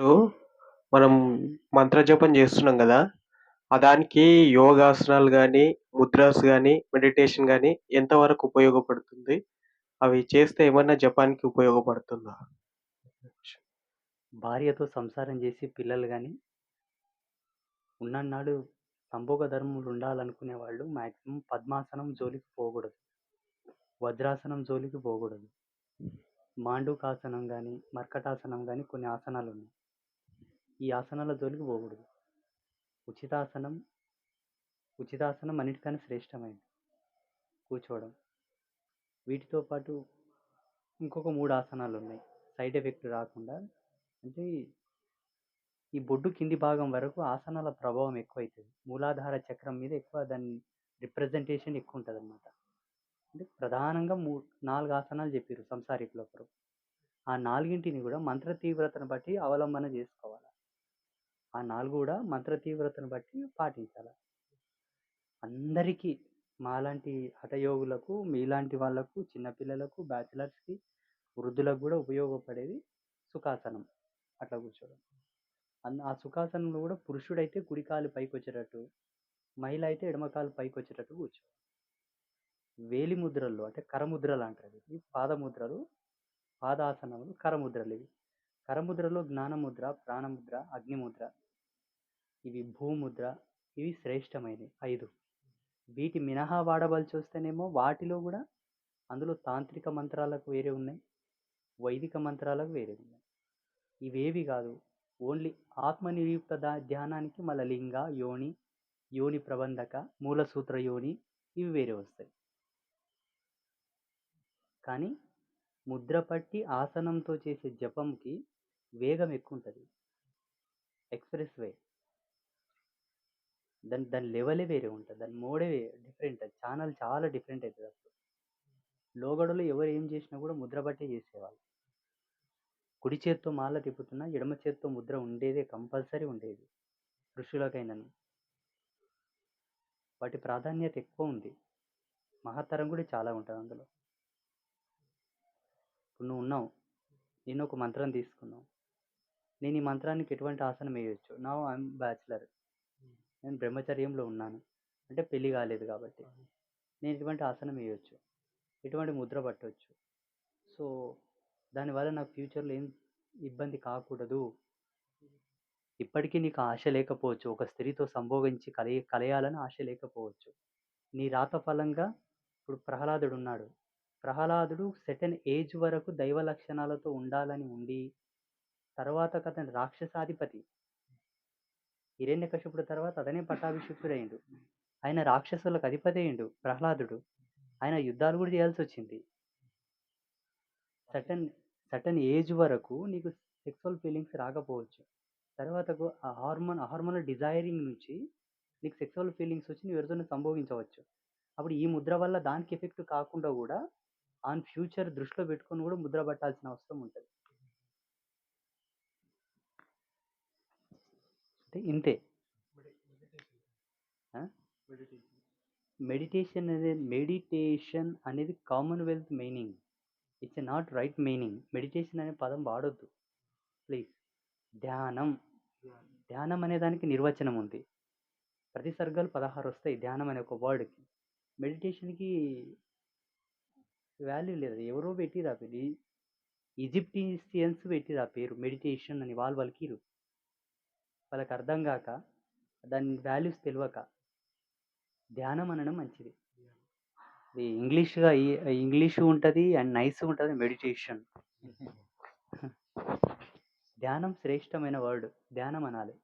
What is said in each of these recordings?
ఇప్పుడు మనం మంత్రజపం చేస్తున్నాం కదా ఆ దానికి యోగాసనాలు కానీ ముద్రాస్ కానీ మెడిటేషన్ కానీ ఎంతవరకు ఉపయోగపడుతుంది? అవి చేస్తే ఏమన్నా జపానికి ఉపయోగపడుతుందా? భార్యతో సంసారం చేసి పిల్లలు కానీ ఉన్ననాడు సంభోగ ధర్మములు ఉండాలనుకునే వాళ్ళు మ్యాక్సిమం పద్మాసనం జోలికి పోకూడదు. వజ్రాసనం జోలికి పోకూడదు. మాండుకాసనం కానీ మర్కటాసనం కానీ కొన్ని ఆసనాలు ఉన్నాయి. ఈ ఆసనాల జోలికి పోకూడదు. ఉచితాసనం ఉచితాసనం అన్నిటికన్నా శ్రేష్టమైనది కూర్చోవడం. వీటితో పాటు ఇంకొక మూడు ఆసనాలు ఉన్నాయి సైడ్ ఎఫెక్ట్ రాకుండా అంటే ఈ బొడ్డు కింది భాగం వరకు ఆసనాల ప్రభావం ఎక్కువ అవుతుంది మూలాధార చక్రం మీద ఎక్కువ దాని రిప్రజెంటేషన్ ఎక్కువ ఉంటుంది అనమాట అంటే ప్రధానంగా మూ నాలుగు ఆసనాలు చెప్పారు సంసారికులు ఒకరు ఆ నాలుగింటిని కూడా మంత్ర తీవ్రతను బట్టి అవలంబన చేసుకోవాలి? ఆ నాలుగు కూడా మంత్ర తీవ్రతను బట్టి పాటించాలి. అందరికీ మాలాంటి హఠయోగులకు మీలాంటి వాళ్ళకు చిన్నపిల్లలకు బ్యాచిలర్స్కి వృద్ధులకు కూడా ఉపయోగపడేది సుఖాసనం. అట్లా కూర్చోవడం. అన్- ఆ సుఖాసనంలో కూడా పురుషుడైతే కుడికాలు పైకి వచ్చేటట్టు మహిళ అయితే ఎడమకాలు పైకి వచ్చేటట్టు కూర్చోవాలి. వేలి ముద్రల్లో అంటే కరముద్రలు అంటారు ఇవి పాదముద్రలు పాదాసనములు కరముద్రలు ఇవి. కరముద్రలో జ్ఞానముద్ర ప్రాణముద్ర అగ్నిముద్ర ఇవి భూముద్ర ఇవి శ్రేష్టమైనవి. ఐదు. వీటి మినహా వాడవలసి వస్తేనేమో వాటిలో కూడా అందులో తాంత్రిక మంత్రాలకు వేరే ఉన్నాయి. వైదిక మంత్రాలకు వేరే ఉన్నాయి. ఇవేవి కాదు. ఓన్లీ ఆత్మనియుక్త ధ్యానానికి మళ్ళీ లింగ యోని యోని ప్రబంధక మూలసూత్ర యోని ఇవి వేరే వస్తాయి. కానీ ముద్ర పట్టి ఆసనంతో చేసే జపంకి వేగం ఎక్కువ ఉంటుంది ఎక్స్ప్రెస్ వే. దాని దాని లెవెలే వేరే ఉంటుంది. దాని మోడే డిఫరెంట్ ఛానల్ చాలా డిఫరెంట్ అవుతుంది అప్పుడు. లోగడలో ఎవరు ఏం చేసినా కూడా ముద్ర బట్టే చేసేవాళ్ళు. కుడి చేత్తో మాల తిప్పుతున్నా ఎడమ చేత్తో ముద్ర ఉండేదే కంపల్సరీ ఉండేది. ఋషులకైనను. వాటి ప్రాధాన్యత ఎక్కువ ఉంది. మహత్తరం కూడా చాలా ఉంటుంది అందులో. ఇప్పుడు నువ్వు ఉన్నావు. నేను ఒక మంత్రం తీసుకున్నావు. నేను ఈ మంత్రానికి ఎటువంటి ఆసనం వేయొచ్చు? నా ఐఎమ్ బ్యాచిలర్ నేను బ్రహ్మచర్యంలో ఉన్నాను. అంటే పెళ్ళి కాలేదు కాబట్టి. నేను ఎటువంటి ఆసనం వేయొచ్చు. ఎటువంటి ముద్ర పట్టవచ్చు సో దానివల్ల నాకు ఫ్యూచర్లో ఏం ఇబ్బంది కాకూడదు. ఇప్పటికీ నీకు ఆశ లేకపోవచ్చు. ఒక స్త్రీతో సంభోగించి కలయి కలయాలని ఆశ లేకపోవచ్చు. నీ రాత ఫలంగా ఇప్పుడు ప్రహ్లాదుడు ఉన్నాడు. ప్రహ్లాదుడు సెటన్ ఏజ్ వరకు దైవ లక్షణాలతో ఉండాలని ఉండి తర్వాత అతను రాక్షసాధిపతి హిరణ్యకశిపుడు తర్వాత అతనే పట్టాభిషిక్తుడైండు ఆయన రాక్షసులకు అధిపతి అయిండు ప్రహ్లాదుడు. ఆయన యుద్ధాలు కూడా చేయాల్సి వచ్చింది. సటన్ సటన్ ఏజ్ వరకు నీకు సెక్సువల్ ఫీలింగ్స్ రాకపోవచ్చు. తర్వాత ఆ హార్మోన్ హార్మోనల్ డిజైరింగ్ నుంచి నీకు సెక్సువల్ ఫీలింగ్స్ వచ్చి నువ్వు ఎవరితోనే సంభోగించవచ్చు. అప్పుడు ఈ ముద్ర వల్ల దానికి ఎఫెక్ట్ కాకుండా కూడా ఆన్ ఫ్యూచర్ దృష్టిలో పెట్టుకొని కూడా ముద్ర పట్టాల్సిన అవసరం ఉంటుంది. అంటే ఇంతే. మెడిటేషన్ అనేది మెడిటేషన్ అనేది commonwealth meaning it's not right meaning meditation అనే పదం వాడొద్దు. ప్లీజ్ ధ్యానం. ధ్యానం అనే దానికి నిర్వచనం ఉంది. ప్రతి సర్గాలు పదహారు వస్తాయి. ధ్యానం అనే ఒక వర్డ్కి మెడిటేషన్కి వాల్యూ లేదు. ఎవరో పెట్టిరు ఆ పేరు. ఈజిప్టీషియన్స్ పెట్టిరు ఆ పేరు. మెడిటేషన్ అని వాళ్ళు వాళ్ళకి వాళ్ళకి అర్థం కాక దాని వాల్యూస్ తెలియక ధ్యానం అనడం మంచిది. ఇది ఇంగ్లీష్గా ఇంగ్లీష్ ఉంటుంది అండ్ నైస్ ఉంటుంది మెడిటేషన్ ధ్యానం శ్రేష్టమైన వర్డ్ ధ్యానం అనాలి.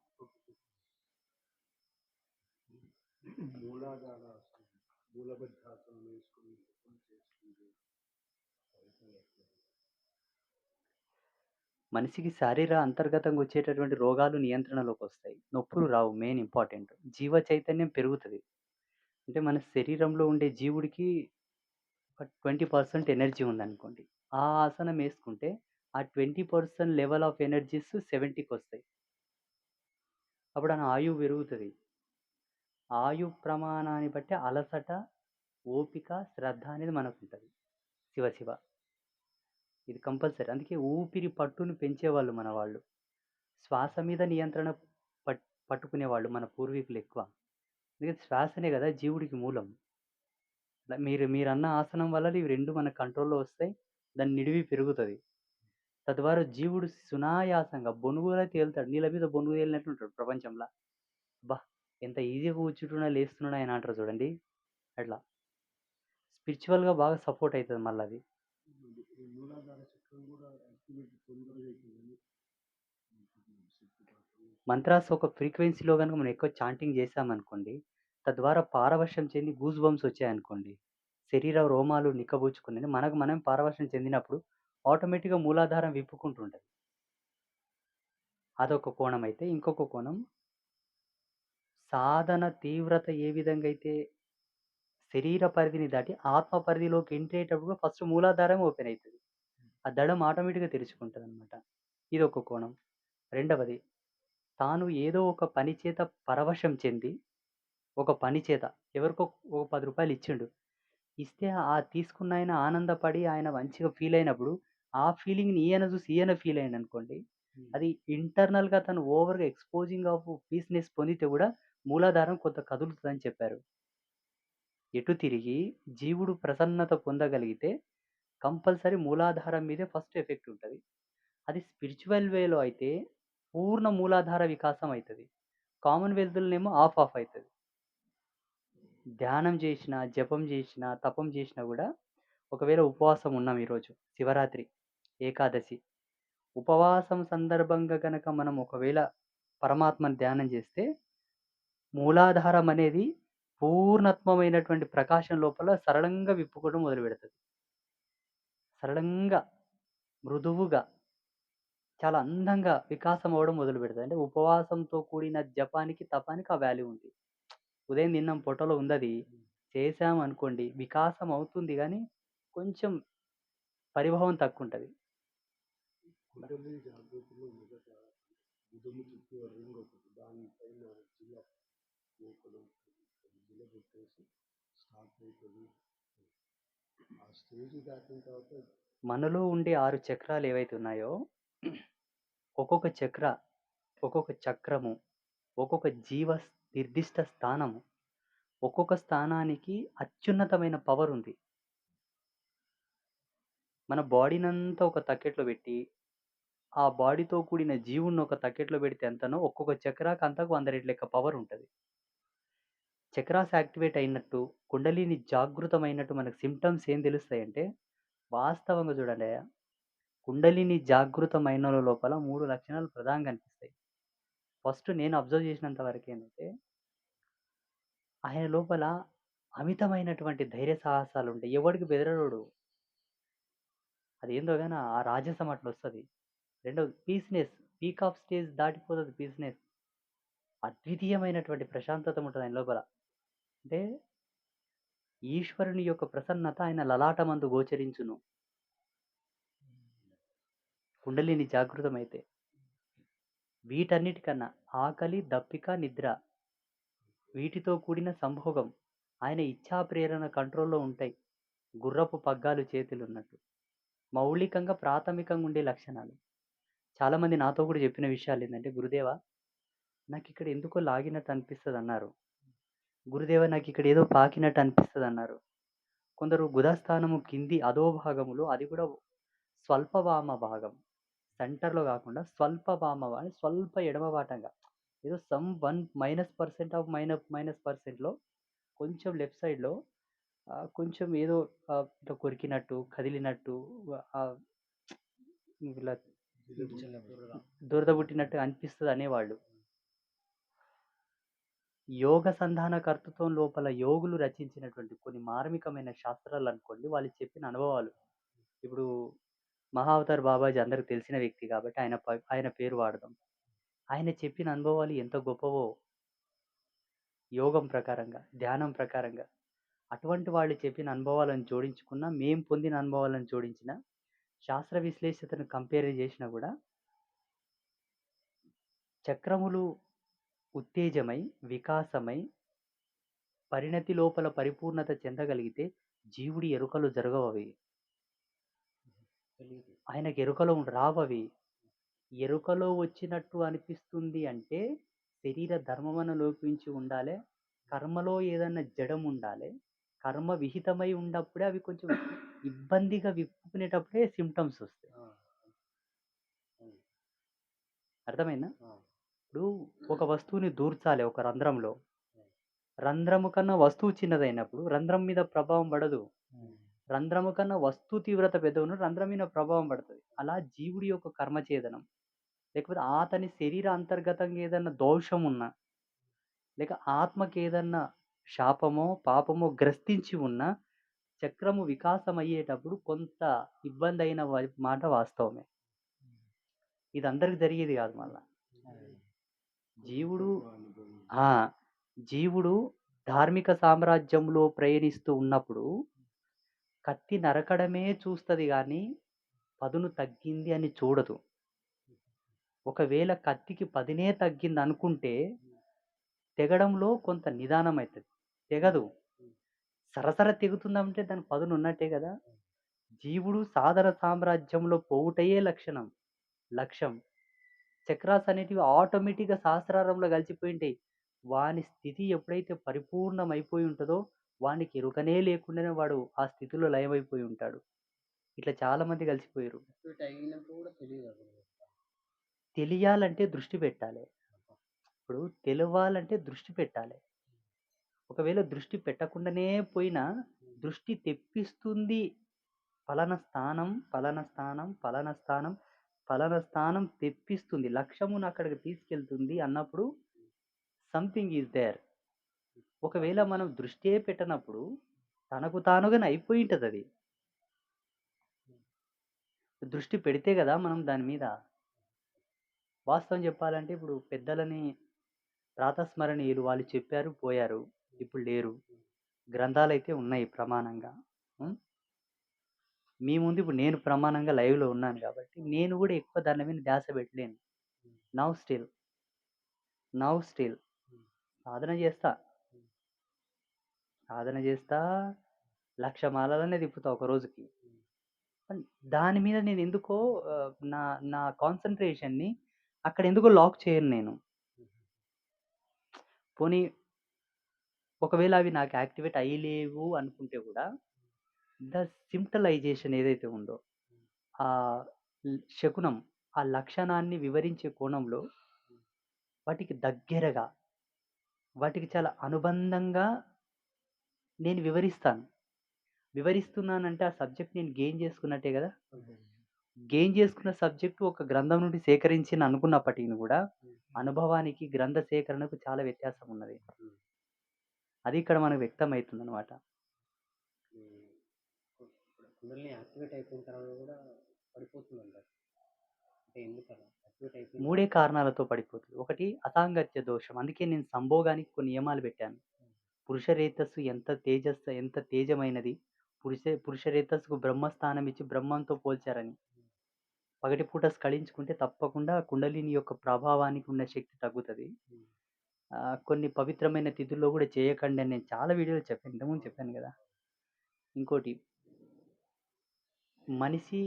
మూలాధార మనిషికి శారీర అంతర్గతంగా వచ్చేటటువంటి రోగాలు నియంత్రణలోకి వస్తాయి నొప్పులు రావు మెయిన్ ఇంపార్టెంట్. జీవ చైతన్యం పెరుగుతుంది. అంటే మన శరీరంలో ఉండే జీవుడికి ఒక ట్వంటీ పర్సెంట్ ఎనర్జీ ఉందనుకోండి. ఆ ఆసనం వేసుకుంటే ఆ twenty percent level of energies సెవెంటీకి వస్తాయి అప్పుడు ఆయన ఆయువు పెరుగుతుంది. ఆయు ప్రమాణాన్ని బట్టి అలసట ఓపిక శ్రద్ధ అనేది మనకు ఉంటుంది శివ శివ. ఇది కంపల్సరీ అందుకే ఊపిరి పట్టును పెంచేవాళ్ళు మన వాళ్ళు శ్వాస మీద నియంత్రణ పట్ పట్టుకునేవాళ్ళు మన పూర్వీకులు ఎక్కువ. ఎందుకంటే శ్వాసనే కదా జీవుడికి మూలం. మీరు మీరు మీరన్న ఆసనం వల్ల ఇవి రెండు మన కంట్రోల్‌లో వస్తాయి. దాని నిడివి పెరుగుతుంది తద్వారా జీవుడు సునాయాసంగా బొనుగులా తేలుతాడు. నీళ్ళ మీద బొనుగు తేలినట్టు ఉంటాడు ప్రపంచంలో బా ఎంత ఈజీగా కూర్చుంటున్నా, లేస్తున్నాడు ఆయన అంటారు చూడండి. అట్లా. స్పిరిచువల్‌గా బాగా సపోర్ట్ అవుతుంది మళ్ళీ అది చేసినటువంటి ఈ మూలాధార చక్రం కూడా యాక్టివేట్ తొందరగా అయితదని మంత్రాస్ ఒక ఫ్రీక్వెన్సీలో కనుక మనం ఎక్కువ చాంటింగ్ చేసామనుకోండి తద్వారా పారవశ్యం చెంది గూజ్ బంప్స్ వచ్చాయనుకోండి, శరీర రోమాలు నిక్కబుచ్చుకుని మనకు మనం పారవశ్యం చెందినప్పుడు ఆటోమేటిక్‌గా మూలాధారం విప్పుకుంటుంటుంది అదొక కోణం అయితే, ఇంకొక కోణం సాధన తీవ్రత ఏ విధంగా అయితే శరీర పరిధిని దాటి ఆత్మ పరిధిలోకి ఎంట్రీ అయ్యేటప్పుడు ఫస్ట్ మూలాధారం ఓపెన్ అయితది. ఆ దడం ఆటోమేటిక్‌గా తెరుచుకుంటదనమాట. ఇదొక కోణం. రెండవది తాను ఏదో ఒక పని చేత పరవశం చెంది, ఒక పని చేత ఎవరికో ఒక రూ. 10 ఇచ్చిండు. ఇస్తే ఆ తీసుకున్న ఆయన ఆనందపడి ఆయన మంచిగా ఫీల్ అయినప్పుడు, ఆ ఫీలింగ్‌ని ఈయన చూసి ఈయన ఫీల్ అయ్యిండనుకోండి, అది ఇంటర్నల్‌గా తను ఓవర్‌గా ఎక్స్‌పోజింగ్ ఆఫ్ పీస్‌నెస్ పొందితే కూడా మూలాధారం కొంత కదులుతదని చెప్పారు. ఎటు తిరిగి జీవుడు ప్రసన్నత పొందగలిగితే కంపల్సరీ మూలాధారం మీదే ఫస్ట్ ఎఫెక్ట్ ఉంటుంది అది స్పిరిచువల్ వేలో అయితే పూర్ణ మూలాధార వికాసం అవుతుంది కామన్వెల్త్లనేమో ఆఫ్ ఆఫ్ అవుతుంది ధ్యానం చేసినా, జపం చేసినా, తపం చేసినా కూడా ఒకవేళ ఉపవాసం ఉన్నాం ఈరోజు శివరాత్రి, ఏకాదశి. ఉపవాసం సందర్భంగా కనుక మనం ఒకవేళ పరమాత్మని ధ్యానం చేస్తే, మూలాధారం అనేది పూర్ణత్వమైనటువంటి ప్రకాశం లోపల సరళంగా విప్పుకోవడం మొదలుపెడతది. సరళంగా, మృదువుగా, చాలా అందంగా వికాసం అవ్వడం మొదలుపెడతది. అంటే ఉపవాసంతో కూడిన జపానికి, తపానికి ఆ వాల్యూ ఉంది. ఉదయం తిన్నాం పొట్టలో ఉందది. చేసాం అనుకోండి వికాసం అవుతుంది కానీ కొంచెం పరిభవం తక్కువుంటది. ఉంటుంది జాగృతిలో పెట్టేసి ఆ స్టేజ్ దాటిన తర్వాత మనలో ఉండే ఆరు చక్రాలు ఏవైతే ఉన్నాయో, ఒక్కొక్క చక్ర, ఒక్కొక్క చక్రము, ఒక్కొక్క జీవ నిర్దిష్ట స్థానము, ఒక్కొక్క స్థానానికి అత్యున్నతమైన పవర్ ఉంది. మన బాడీనంతా ఒక తక్కెట్లో పెట్టి, ఆ బాడీతో కూడిన జీవుని ఒక తక్కెట్లో పెడితే ఎంతనో ఒక్కొక్క చక్రాకి అంతకు వంద రెట్ల లెక్క పవర్ ఉంటుంది చక్రాస్ యాక్టివేట్ అయినట్టు, కుండలిని జాగృతమైనట్టు మనకు సిమ్టమ్స్ ఏం తెలుస్తాయంటే, వాస్తవంగా చూడండయ్యా, కుండలిని జాగృతమైన లోపల మూడు లక్షణాలు ప్రధానంగా కనిపిస్తాయి. ఫస్ట్ నేను అబ్జర్వ్ చేసినంత వరకేంటంటే ఆయన లోపల అమితమైనటువంటి ధైర్య సాహసాలు ఉంటాయి ఎవడికి బెదరడు అదేందో కానీ ఆ రాజసం వస్తుంది రెండోది పీస్‌నెస్. పీక్ ఆఫ్ స్టేజ్ దాటిపోతుంది పీస్‌నెస్. అద్వితీయమైనటువంటి ప్రశాంతత ఉంటుంది ఆయన లోపల. అంటే ఈశ్వరుని యొక్క ప్రసన్నత ఆయన లలాటమందు గోచరించును. కుండలిని జాగృతమైతే. వీటన్నిటికన్నా ఆకలి, దప్పిక, నిద్ర వీటితో కూడిన సంభోగం. ఆయన ఇచ్ఛా ప్రేరణ కంట్రోల్‌లో ఉంటాయి. గుర్రపు పగ్గాలు చేతులున్నట్టు. మౌలికంగా ప్రాథమికంగా ఉండే లక్షణాలు. చాలామంది నాతో కూడా చెప్పిన విషయాలు ఏంటంటే గురుదేవ నాకు ఇక్కడ ఎందుకో లాగినట్టు అనిపిస్తుంది అన్నారు గురుదేవా నాకిక్కడ ఏదో పాకినట్టు అనిపిస్తదన్నారు." కొందరు గుదస్థానము కింది అధోభాగములో అది కూడా స్వల్ప వామ భాగం. సెంటర్‌లో కాకుండా స్వల్ప వామ అని స్వల్ప ఎడమబాటంగా. ఏదో సమ్ 1 మైనస్ పర్సెంట్ ఆఫ్ మైన మైనస్ పర్సెంట్‌లో కొంచెం లెఫ్ట్ సైడ్‌లో కొంచెం ఏదో ఇట్లా కొరికినట్టు, కదిలినట్టు ఇలా దురద పుట్టినట్టు అనిపిస్తది అనేవాళ్ళు. యోగ సంధాన కర్తృత్వం లోపల యోగులు రచించినటువంటి కొన్ని మార్మికమైన శాస్త్రాలు అనుకోండి వాళ్ళు చెప్పిన అనుభవాలు. ఇప్పుడు మహావతార్ బాబాజీ అందరికి తెలిసిన వ్యక్తి కాబట్టి ఆయన ఆయన పేరు వాడదాం. ఆయన చెప్పిన అనుభవాలు ఎంత గొప్పవో. యోగం ప్రకారంగా, ధ్యానం ప్రకారంగా. అటువంటి వాళ్ళు చెప్పిన అనుభవాలను జోడించుకున్న, మేము పొందిన అనుభవాలను జోడించిన, శాస్త్ర విశ్లేషతను కంపేర్ చేసినా కూడా చక్రములు ఉత్తేజమై, వికాసమై, పరిణతి లోపల పరిపూర్ణత చెందగలిగితే జీవుడి ఎరుకలు జరగవవి. ఆయనకి ఎరుకలో రావవి. ఎరుకలో వచ్చినట్టు అనిపిస్తుంది అంటే శరీర ధర్మమన లోపించి ఉండాలే. కర్మలో ఏదన్నా జడం ఉండాలే. కర్మ విహితమై ఉన్నప్పుడే అవి కొంచెం ఇబ్బందిగా విప్పుకునేటప్పుడే సింప్టమ్స్ వస్తాయి. అర్థమైందా? ఇప్పుడు ఒక వస్తువుని దూర్చాలి ఒక రంధ్రంలో. రంధ్రము కన్నా వస్తువు చిన్నదైనప్పుడు రంధ్రం మీద ప్రభావం పడదు. రంధ్రము కన్నా వస్తువు తీవ్రత పెద్దగున్నప్పుడు రంధ్రం మీద ప్రభావం పడుతుంది అలా జీవుడి యొక్క కర్మచేదనం. లేకపోతే అతని శరీర అంతర్గతంగా ఏదన్నా దోషం ఉన్నా, లేక ఆత్మకి ఏదన్నా శాపమో, పాపమో గ్రస్తించి ఉన్న చక్రము వికాసం అయ్యేటప్పుడు కొంత ఇబ్బంది అయిన మాట వాస్తవమే. ఇది అందరికి జరిగేది కాదు మళ్ళా. జీవుడు. ఆ! జీవుడు ధార్మిక సామ్రాజ్యంలో ప్రయాణిస్తూ ఉన్నప్పుడు కత్తి నరకడమే చూస్తది గానీ, పదును తగ్గింది అని చూడదు. ఒకవేళ కత్తికి పదునే తగ్గిందనుకుంటే, తెగడంలో కొంత నిదానమైతది. తెగదు. సరసర తెగుతుందంటే దానికి పదును ఉన్నట్టే గదా! జీవుడు సాధన సామ్రాజ్యంలో పోవుటయే లక్షణం. లక్ష్యం. చక్రాస్ అనేటివి ఆటోమేటిక్‌గా సహస్రారంలో కలిసిపోయుంటాయి. వాని స్థితి ఎప్పుడైతే పరిపూర్ణమైపోయి ఉంటదో, వానికి ఎరుకనే లేకుండానే వాడు ఆ స్థితిలో లయమైపోయి ఉంటాడు. ఇట్లా చాలా మంది అసలు. తెలియాలంటే దృష్టి పెట్టాలే. ఇప్పుడు తెలవాలంటే దృష్టి పెట్టాలే. ఒకవేళ దృష్టి పెట్టకుండానే పోయినా, దృష్టి తెప్పిస్తుంది. ఫలానా స్థానం, ఫలానా స్థానం, ఫలానా స్థానం, ఫలానా స్థానం తెప్పిస్తుంది. లక్ష్యమును అక్కడికి తీసుకెళ్తుంది అన్నప్పుడు సంథింగ్ ఈజ్ దేర్. ఒకవేళ మనం దృష్టే పెట్టనప్పుడు తనకు తానుగానే అయిపోయి ఉంటుంది అది దృష్టి పెడితే కదా మనం దాని మీద వాస్తవం చెప్పాలంటే ఇప్పుడు పెద్దలని ప్రాతస్మరణీయులు వాళ్ళు చెప్పారు, పోయారు. ఇప్పుడు లేరు. గ్రంథాలైతే ఉన్నాయి ప్రమాణంగా. మీ ముందు ఇప్పుడు నేను ప్రమాణంగా లైవ్‌లో ఉన్నాను కాబట్టి, నేను గూడా ఎక్కువ దాని మీద ధ్యాస పెట్టలేను. Now still. Now still. సాధన చేస్తా. సాధన చేస్తా. 1,00,000 మాలలనే తిప్పుతా ఒక రోజుకి. దాని మీద నేను ఎందుకో నా నా కాన్సంట్రేషన్‌ని అక్కడ ఎందుకో లాక్ చేయను నేను. పోనీ ఒకవేళ అవి నాకు యాక్టివేట్ అయ్యలేవు అనుకుంటే గూడా, ద సింప్టలైజేషన్ ఏదైతే ఉందో, ఆ శకునం, ఆ లక్షణాన్ని వివరించే కోణంలో వాటికి దగ్గరగా, వాటికి చాలా అనుబంధంగా నేను వివరిస్తాను. వివరిస్తున్నానంటే ఆ సబ్జెక్ట్ నేను గెయిన్ చేసుకున్నట్టే కదా గెయిన్ చేసుకున్న సబ్జెక్టు ఒక గ్రంథం నుండి సేకరించిన అనుకున్నప్పటికీ కూడా అనుభవానికి, గ్రంథ సేకరణకు చాలా వ్యత్యాసం ఉన్నది. అది ఇక్కడ మనకు వ్యక్తం అవుతుంది అనమాట యాక్టివేట్ అయిపోయిన తర్వాత కూడా పడిపోతుందంటారు. అంటే ఎందుకలా? యాక్టివేట్ అయిపోయిన మూడే కారణాలతో పడిపోతది. ఒకటి అసాంగత్య దోషం. అందుకే నేను సంభోగానికి కొన్ని నియమాలు పెట్టాను. పురుష రేతస్సు ఎంత తేజస్సు ఎంత తేజమైనది. పురుష పురుష రేతస్సుకు బ్రహ్మస్థానం ఇచ్చి బ్రహ్మంతో పోల్చారని. పగటిపూట స్ఖలించుకుంటే తప్పకుండా కుండలిని యొక్క ప్రభావానికి ఉన్న శక్తి తగ్గుతది. కొన్ని పవిత్రమైన తిథుల్లో గూడా చేయకండి అని నేను చాలా వీడియోలో చెప్పాను. ఇంతకుముందు చెప్పాను గదా! ఇంకోటి మనిషి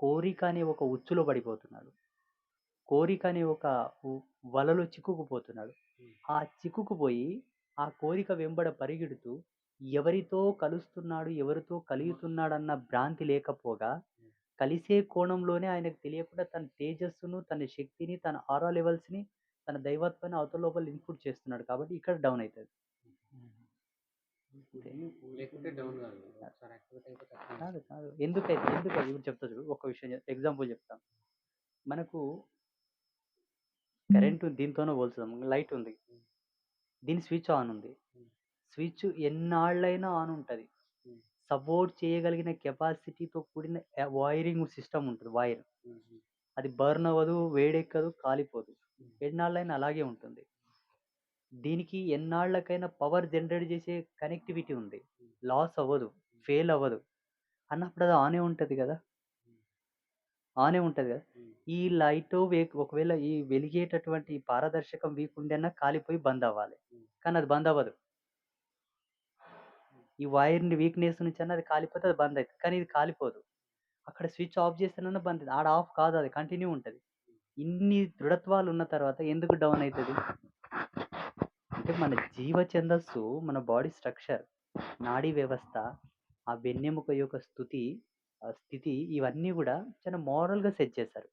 కోరిక అనే ఒక ఉచ్చులో పడిపోతున్నాడు. కోరిక అనే ఒక వలలో చిక్కుకుపోతున్నాడు. ఆ చిక్కుకుపోయి, ఆ కోరిక వెంబడ పరిగెడుతూ, ఎవరితో కలుస్తున్నాడు, ఎవరితో కలియుతున్నాడన్న భ్రాంతి లేకపోగా, కలిసే కోణంలోనే ఆయనకు తెలియకుండా తన తేజస్సును, తన శక్తిని, తన ఆరా లెవెల్స్‌ని, తన దైవత్వాన్ని అవతల లోపల ఇన్‌పుట్ చేస్తున్నాడు కాబట్టి ఇక్కడ డౌన్ అయితది. కాదు. కాదు. ఎందుకైతే ఎందుకది ఇప్పుడు చెప్తా చూడు. ఒక విషయం ఎగ్జాంపుల్ చెప్తా. మనకు కరెంట్ దీనితోనే పోల్చుదాం. లైట్ ఉంది. దీని స్విచ్ ఆన్ ఉంది. స్విచ్ ఎన్నాళ్ళైనా ఆన్ ఉంటది. సపోర్ట్ చేయగలిగిన కెపాసిటీతో కూడిన వైరింగ్ సిస్టమ్ ఉంటది. వైర్. అది బర్న్ అవ్వదు, వేడెక్కదు, కాలిపోదు. ఎన్నాళ్ళైనా అలాగే ఉంటుంది. దీనికి ఎన్నాళ్ళకైనా పవర్ జనరేట్ చేసే కనెక్టివిటీ ఉంది. లాస్ అవ్వదు. ఫెయిల్ అవ్వదు. అన్నప్పుడు అది ఆనే ఉంటది గదా! ఆనే ఉంటది గదా! ఈ లైటు ఒకవేళ ఈ వెలిగేటటువంటి పారదర్శకం వీక్ ఉండన్నా కాలిపోయి బంద్ అవ్వాలి. కానీ అది బంద్ అవ్వదు. ఈ వైర్‌ని వీక్‌నెస్ నుంచన్నా అది కాలిపోతే అది బంద్ అయితది. కానీ ఇది కాలిపోదు. అక్కడ స్విచ్ ఆఫ్ చేస్తేనన్నా బంద్ ఆడ ఆఫ్ కాదు అది కంటిన్యూ ఉంటది. ఇన్ని దృఢత్వాలు ఉన్న తర్వాత ఎందుకు డౌన్ అవుతుంది అంటే మన జీవ ఛందస్సు మన బాడీ స్ట్రక్చర్ నాడీ వ్యవస్థ ఆ వెన్నెముక యొక్క స్థుతి ఆ స్థితి ఇవన్నీ కూడా చాలా మోరల్గా సెట్ చేశారు.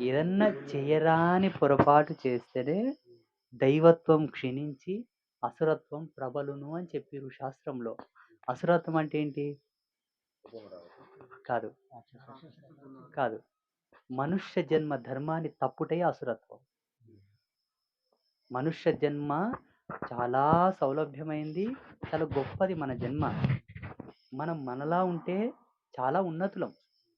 ఏదన్నా చేయరాని పొరపాటు చేస్తేనే దైవత్వం క్షీణించి అసురత్వం ప్రబలును అని చెప్పిరు శాస్త్రంలో. అసురత్వం అంటే ఏంటి? కాదు. కాదు. మనుష్య జన్మ ధర్మాన్ని తప్పుటే అసురత్వం. మనుష్య జన్మ చాలా సౌలభ్యమైంది చాలా గొప్పది మన జన్మ. మనం మనలా ఉంటే చాలా ఉన్నతులం.